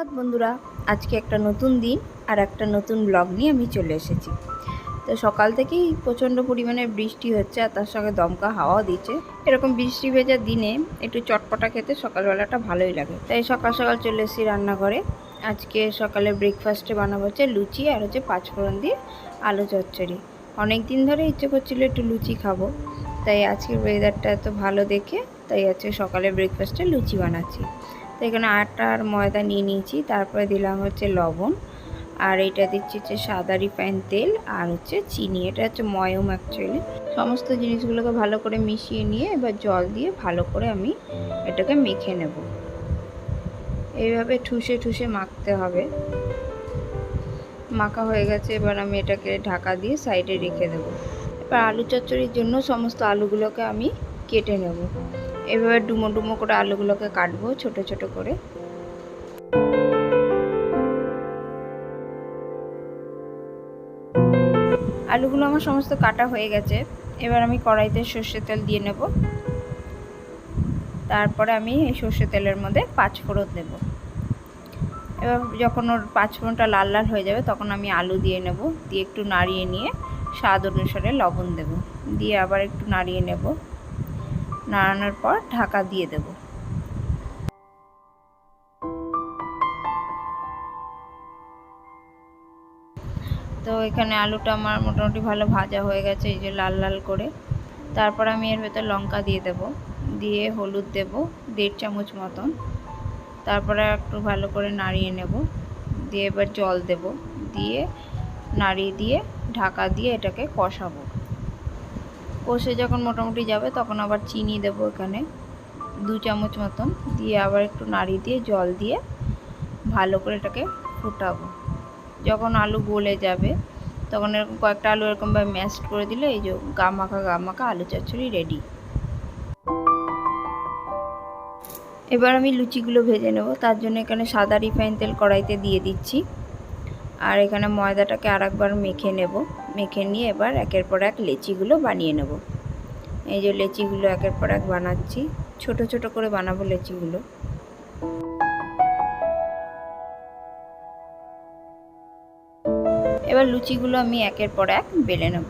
সুপ্রভাত বন্ধুরা। আজকে একটা নতুন দিন আর একটা নতুন ব্লগ নিয়ে আমি চলে এসেছি। তো সকাল থেকেই প্রচণ্ড পরিমাণে বৃষ্টি হচ্ছে আর তার সঙ্গে দমকা হাওয়াও দিচ্ছে। এরকম বৃষ্টি ভেজা দিনে একটু চটপটা খেতে সকালবেলাটা ভালোই লাগে। তাই সকাল সকাল চলে এসেছি রান্নাঘরে। আজকে সকালে ব্রেকফাস্টে বানাবো হচ্ছে লুচি আর হচ্ছে পাঁচফোড়ন দিয়ে আলু চচ্চড়ি। অনেক দিন ধরে ইচ্ছে করছিল একটু লুচি খাব। তাই আজকের ওয়েদারটা এত ভালো দেখে তাই আজকে সকালে ব্রেকফাস্টে লুচি বানাচ্ছি। তো এখানে আটা আর ময়দা নিয়ে নিয়েছি, তারপরে দিলাম হচ্ছে লবণ, আর এটা দিচ্ছি হচ্ছে সাদা রিফাইন তেল আর হচ্ছে চিনি। এটা হচ্ছে ময়ম অ্যাকচুয়ালি সমস্ত জিনিসগুলোকে ভালো করে মিশিয়ে নিয়ে এবার জল দিয়ে ভালো করে আমি এটাকে মেখে নেব। এইভাবে ঠুসে ঠুসে মাখতে হবে। মাখা হয়ে গেছে, এবার আমি এটাকে ঢাকা দিয়ে সাইডে রেখে দেবো। এবার আলু চচ্চড়ির জন্য সমস্ত আলুগুলোকে আমি কেটে নেব। এভাবে ডুমো ডুমো করে আলুগুলোকে কাটবো, ছোট ছোট করে। আলুগুলো আমার সমস্ত কাটা হয়ে গেছে। এবার আমি কড়াইতে সর্ষে তেল দিয়ে নেব। তারপরে আমি এই সর্ষে তেলের মধ্যে পাঁচ ফোড়ন দেব। এবার যখন ওর পাঁচ ফোড়নটা লাল লাল হয়ে যাবে, তখন আমি আলু দিয়ে নেব। দিয়ে একটু নাড়িয়ে নিয়ে স্বাদ অনুসারে লবণ দেব। দিয়ে আবার একটু নাড়িয়ে নেব। নাড়ানোর পর ঢাকা দিয়ে দেব। তো এখানে আলুটা আমার মোটামুটি ভালো ভাজা হয়ে গেছে, এই যে লাল লাল করে। তারপর আমি এর ভেতর লঙ্কা দিয়ে দেব, দিয়ে হলুদ দেব, দেড় চামচ মতন। তারপরে একটু ভালো করে নাড়িয়ে নেব, দিয়ে এবার জল দেব, দিয়ে নাড়িয়ে দিয়ে ঢাকা দিয়ে এটাকে কষাবো। কষে যখন মোটামুটি যাবে, তখন আবার চিনি দেবো এখানে। দু চামচ মতন। দিয়ে আবার একটু নাড়ি দিয়ে, জল দিয়ে ভালো করে এটাকে ফুটাবো। যখন আলু গলে যাবে, তখন এরকম কয়েকটা আলু এরকমভাবে ম্যাশড করে দিলে, এই যে গা মাখা গা মাখা আলু চচ্চড়ি রেডি এবার আমি লুচিগুলো ভেজে নেব। তার জন্য এখানে সাদা রিফাইন তেল কড়াইতে দিয়ে দিচ্ছি। আর এখানে ময়দাটাকে আরেকবার মেখে নেব। মেখে নিয়ে এবার একের পর এক লেচিগুলো বানিয়ে নেব। এই যে লেচিগুলো একের পর এক বানাচ্ছি। ছোট ছোট করে বানাবো লেচিগুলো। এবার লুচিগুলো আমি একের পর এক বেলে নেব।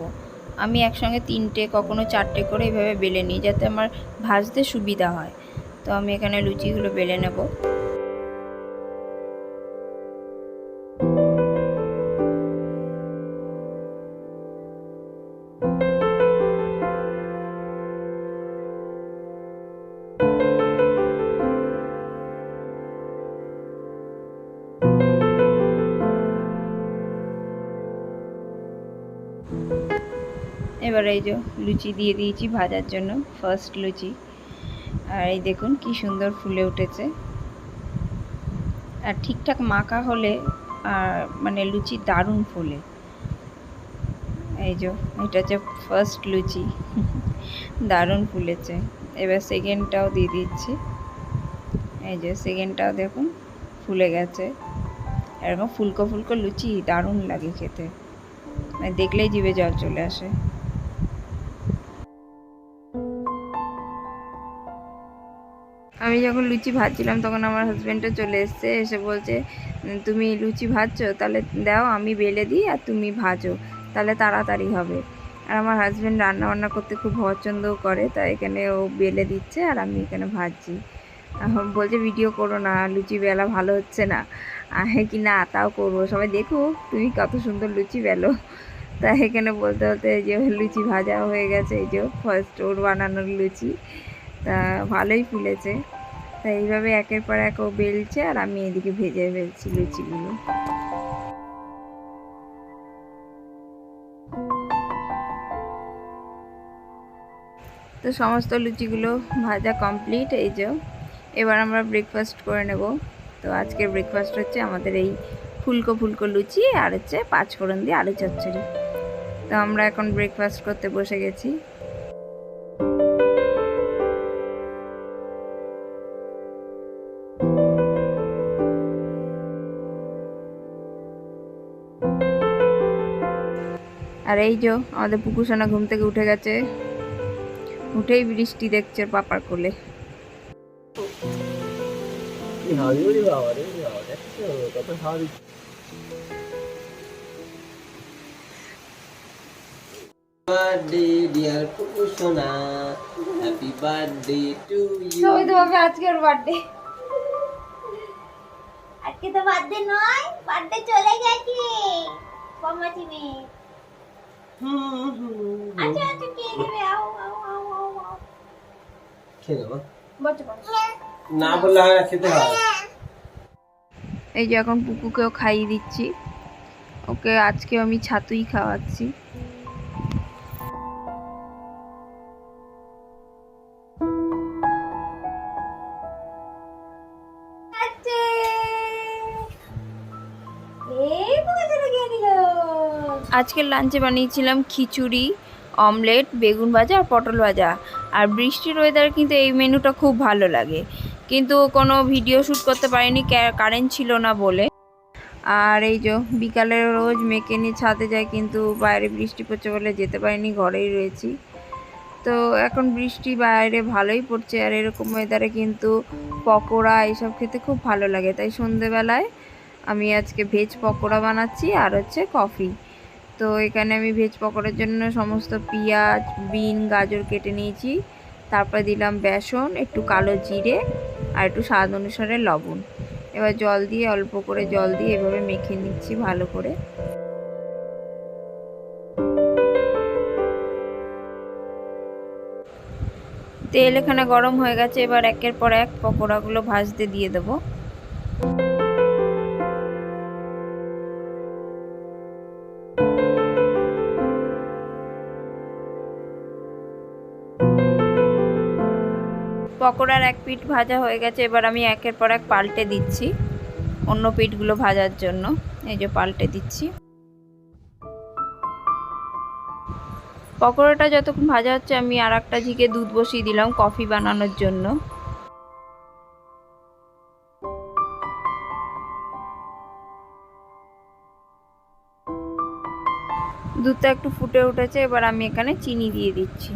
আমি একসঙ্গে তিনটে, কখনো চারটে করে এভাবে বেলে নিই যাতে আমার ভাজতে সুবিধা হয়। তো আমি এখানে লুচিগুলো বেলে নেব। এবার এই যে লুচি দিয়ে দিয়েছি ভাজার জন্য ফার্স্ট লুচি। আর এই দেখুন কি সুন্দর ফুলে উঠেছে। আর ঠিকঠাক মাখা হলে আর মানে লুচি দারুণ ফুলে। এই যে এটা হচ্ছে ফার্স্ট লুচি। দারুণ ফুলেছে। এবার সেকেন্ডটাও দিয়ে দিচ্ছি। এই যে সেকেন্ডটাও দেখুন ফুলে গেছে। এরকম ফুলকো ফুলকো লুচি দারুণ লাগে খেতে। মানে দেখলেই জিভে জল চলে আসে। আমি যখন লুচি ভাজছিলাম, তখন আমার হাজব্যান্ডও চলে এসছে, এসে বলছে তুমি লুচি ভাজছো? তাহলে দাও, আমি বেলে দিই আর তুমি ভাজো, তাহলে তাড়াতাড়ি হবে। আর আমার হাজব্যান্ড রান্না বান্না করতে খুব পছন্দও করে তাই এখানে ও বেলে দিচ্ছে আর আমি এখানে ভাজছি। বলছে, ভিডিও করো না, লুচি বেলা ভালো হচ্ছে না। হ্যাঁ কি না, তাও করব। সবাই, দেখো, তুমি কত সুন্দর লুচি বেলো। তা এখানে বলতে বলতে যে লুচি ভাজা হয়ে গেছে, এই যে ফার্স্ট ওর বানানোর লুচি। তা ভালোই ফুলেছে। তা এইভাবে একের পর এক ও বেলছে আর আমি এদিকে ভেজে ফেলছি লুচিগুলো। তো সমস্ত লুচিগুলো ভাজা কমপ্লিট এই যে। এবার আমরা ব্রেকফাস্ট করে নেব। তো আজকের ব্রেকফাস্ট হচ্ছে আমাদের এই ফুলকো ফুলকো লুচি আর হচ্ছে পাঁচফোড়ন দিয়ে আলু চচ্চড়ি। তো আমরা এখন ব্রেকফাস্ট করতে বসে গেছি। আর এই যে আমাদের পুকুরসানা ঘুম থেকে উঠে গেছে। উঠেই বৃষ্টি দেখছে পাপার কোলে। আজকের বার্থডে আজকে তো বার্থডে নয় বার্থডে চলে গেছে। কমাচি মেয়ে আচ্ছা আচ্ছা কে দেবে আও আও আও আও আও। খেয়ে নেব। বসে বসে। না বললে হয় খেতে হয়। এই যে এখন পুকুকেও খাইয়ে দিচ্ছি। ওকে আজকে আমি ছাতুই খাওয়াচ্ছি। আজকের লাঞ্চে বানিয়েছিলাম খিচুড়ি অমলেট বেগুন ভাজা আর পটল ভাজা। আর বৃষ্টির ওয়েদারে কিন্তু এই মেনুটা খুব ভালো লাগে। কিন্তু কোনো ভিডিও শ্যুট করতে পারিনি কারেন্ট ছিল না বলে। আর এই যে বিকালে রোজ মেকে নিয়ে ছাদে যায় কিন্তু বাইরে বৃষ্টি পড়ছে বলে যেতে পারিনি, ঘরেই রয়েছি। তো এখন বৃষ্টি বাইরে ভালোই পড়ছে আর এরকম ওয়েদারে কিন্তু পকোড়া এইসব খেতে খুব ভালো লাগে। তাই সন্ধেবেলায় আমি আজকে ভেজ পকোড়া বানাচ্ছি আর হচ্ছে কফি তো এখানে আমি ভেজ পকোড়ার জন্য সমস্ত পেঁয়াজ, বিন, গাজর কেটে নিয়েছি। তারপরে দিলাম বেসন, একটু কালো জিরে আর একটু স্বাদ অনুসারে লবণ। এবার জল দিয়ে, অল্প করে জল দিয়ে এভাবে মেখে নিচ্ছি ভালো করে। তেল এখানে গরম হয়ে গেছে, এবার একের পর এক পকোড়াগুলো ভাজতে দিয়ে দেবো। পকোড়ার এক পিঠ ভাজা হয়ে গেছে, এবার আমি একের পর এক পাল্টে দিচ্ছি অন্য পিঠগুলো ভাজার জন্য। এই যে পাল্টে দিচ্ছি। পকোড়াটা যতক্ষণ ভাজা হচ্ছে, আমি আর একটা ঝিকে দুধ বসিয়ে দিলাম কফি বানানোর জন্য। দুধটা একটু ফুটে উঠেছে, এবার আমি এখানে চিনি দিয়ে দিচ্ছি।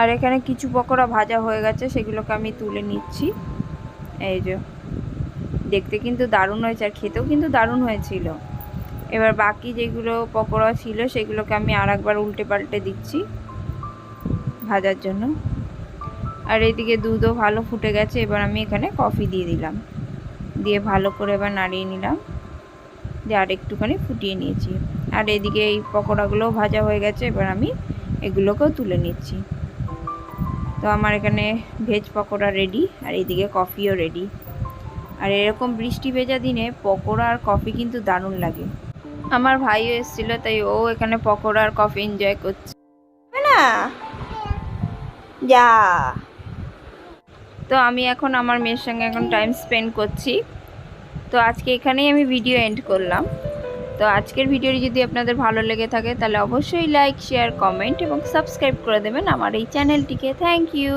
আর এখানে কিছু পকোড়া ভাজা হয়ে গেছে, সেগুলোকে আমি তুলে নিচ্ছি। এই যে, দেখতে কিন্তু দারুণ হয়েছে আর খেতেও কিন্তু দারুণ হয়েছিল। এবার বাকি যেগুলো পকোড়া ছিল, সেগুলোকে আমি আর একবার উল্টে পাল্টে দিচ্ছি ভাজার জন্য। আর এইদিকে দুধও ভালো ফুটে গেছে, এবার আমি এখানে কফি দিয়ে দিলাম। দিয়ে ভালো করে এবার নাড়িয়ে নিলাম। দিয়ে আর একটুখানি ফুটিয়ে নিয়েছি। আর এদিকে এই পকোড়াগুলোও ভাজা হয়ে গেছে, এবার আমি এগুলোকেও তুলে নিচ্ছি। তো আমার এখানে ভেজ পকোড়া রেডি আর এইদিকে কফিও রেডি আর এরকম বৃষ্টি ভেজা দিনে পকোড়া আর কফি কিন্তু দারুণ লাগে। আমার ভাইও এসেছিল, তাই ও এখানে পকোড়া আর কফি এনজয় করছে। না? যা। তো আমি এখন আমার মেয়ের সঙ্গে এখন টাইম স্পেন্ড করছি। তো আজকে এখানেই আমি ভিডিও এন্ড করলাম। তো আজকের ভিডিওটি যদি আপনাদের ভালো লেগে থাকে, তাহলে অবশ্যই লাইক শেয়ার কমেন্ট এবং সাবস্ক্রাইব করে দেবেন আমার এই চ্যানেলটিকে। Thank you